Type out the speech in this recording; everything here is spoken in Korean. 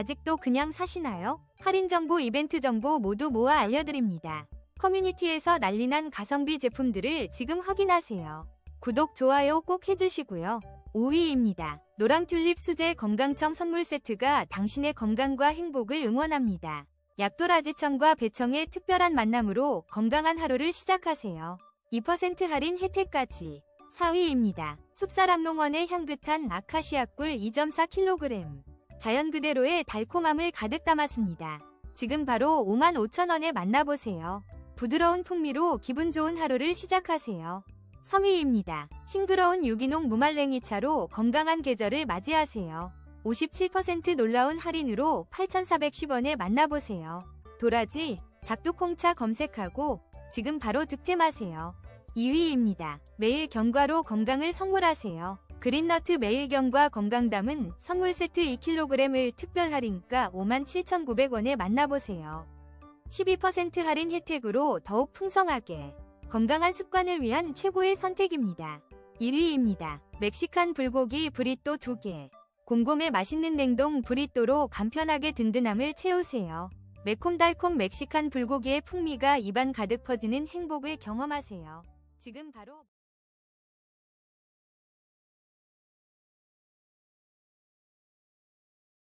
아직도 그냥 사시나요? 할인 정보, 이벤트 정보 모두 모아 알려드립니다. 커뮤니티에서 난리난 가성비 제품들을 지금 확인하세요. 구독, 좋아요 꼭 해주시고요. 5위입니다. 노랑 튤립 수제 건강청 선물 세트가 당신의 건강과 행복을 응원합니다. 약도라지청과 배청의 특별한 만남으로 건강한 하루를 시작하세요. 2% 할인 혜택까지. 4위입니다. 숲사랑농원의 향긋한 아카시아 꿀 2.4kg. 자연 그대로의 달콤함을 가득 담았습니다. 지금 바로 55,000원에 만나보세요. 부드러운 풍미로 기분 좋은 하루를 시작하세요. 3위입니다. 싱그러운 유기농 무말랭이 차로 건강한 계절을 맞이하세요. 57% 놀라운 할인으로 8,410원에 만나보세요. 도라지, 작두콩차 검색하고 지금 바로 득템하세요. 2위입니다. 매일 견과로 건강을 선물하세요. 그린너트 매일 견과 건강담은 선물 세트 2kg을 특별 할인가 57,900원에 만나보세요. 12% 할인 혜택으로 더욱 풍성하게 건강한 습관을 위한 최고의 선택입니다. 1위입니다. 멕시칸 불고기 브리또 2개. 곰곰의 맛있는 냉동 브리또로 간편하게 든든함을 채우세요. 매콤달콤 멕시칸 불고기의 풍미가 입안 가득 퍼지는 행복을 경험하세요. 지금 바로